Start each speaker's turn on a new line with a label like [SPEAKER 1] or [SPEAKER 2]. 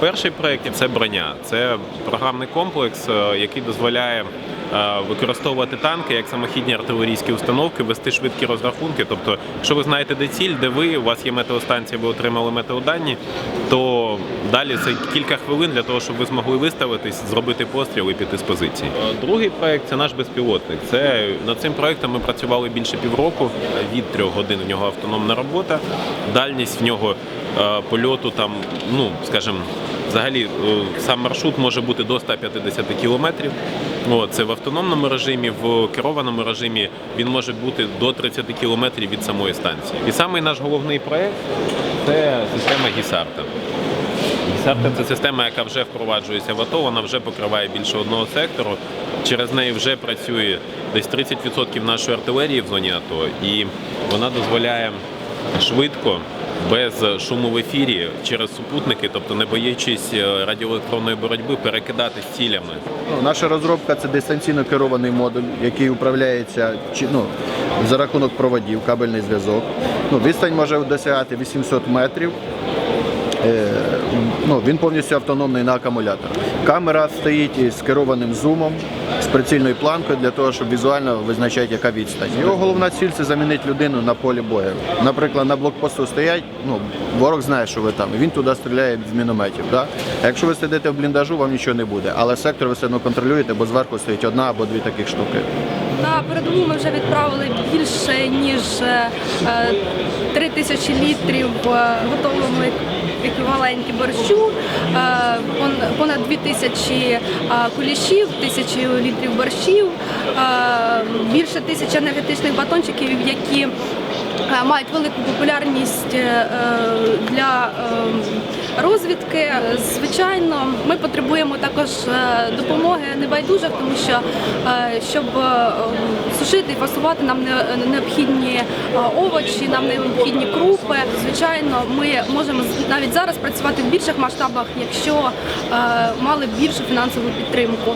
[SPEAKER 1] Перший проєкт це броня. Це програмний комплекс, е, який дозволяє використовувати танки як самохідні артилерійські установки, вести швидкі розрахунки. Тобто, якщо ви знаєте, де ціль, де ви, у вас є метеостанція, ви отримали метеодані, то далі це кілька хвилин для того, щоб ви змогли виставитись, зробити постріл і піти з позиції. Е, Другий проєкт це наш безпілотник. Це над цим проєктом ми працювали більше півроку. Від трьох годин в нього автономна робота. Дальність в нього е, польоту там, ну скажімо, взагалі е, сам маршрут може бути до 150 кілометрів. Це в автономному режимі, в керованому режимі він може бути до 30 кілометрів від самої станції. І самий наш головний проєкт це система Гісарта. Гісарта це система, яка вже впроваджується в АТО, вона вже покриває більше одного сектору. Через неї вже працює десь 30% нашої артилерії в зоні АТО, і вона дозволяє швидко, без шуму в ефірі, через супутники, тобто не боячись е, радіоелектронної боротьби, перекидати цілями.
[SPEAKER 2] Ну, наша розробка це дистанційно керований модуль, який управляється ну, за рахунок проводів, кабельний зв'язок. Ну, відстань може досягати 800 метрів. Е, ну, він повністю автономний на акумулятор. Камера стоїть із керованим зумом, прицільною планкою для того, щоб візуально визначати, яка відстань. Його головна ціль це замінити людину на полі бою. Наприклад, на блокпосту стоять, ну, ворог знає, що ви там, і він туди стріляє з мінометів. Да? А якщо ви сидите в бліндажу, вам нічого не буде. Але сектор ви все одно контролюєте, бо зверху стоїть одна або дві таких штуки.
[SPEAKER 3] На передову ми вже відправили більше ніж е, е, тисячі літрів е, еквіваленті борщу, е, понад 2 тисячі е, кулішів, тисячі літрів борщів, е, більше тисячі енергетичних батончиків, які мають велику популярність для розвідки. Звичайно, ми потребуємо також е, допомоги небайдужих, тому що е, щоб е, сушити і фасувати нам не- необхідні овочі, нам необхідні крупи. Звичайно, ми можемо навіть зараз працювати в більших масштабах, якщо мали більшу фінансову підтримку.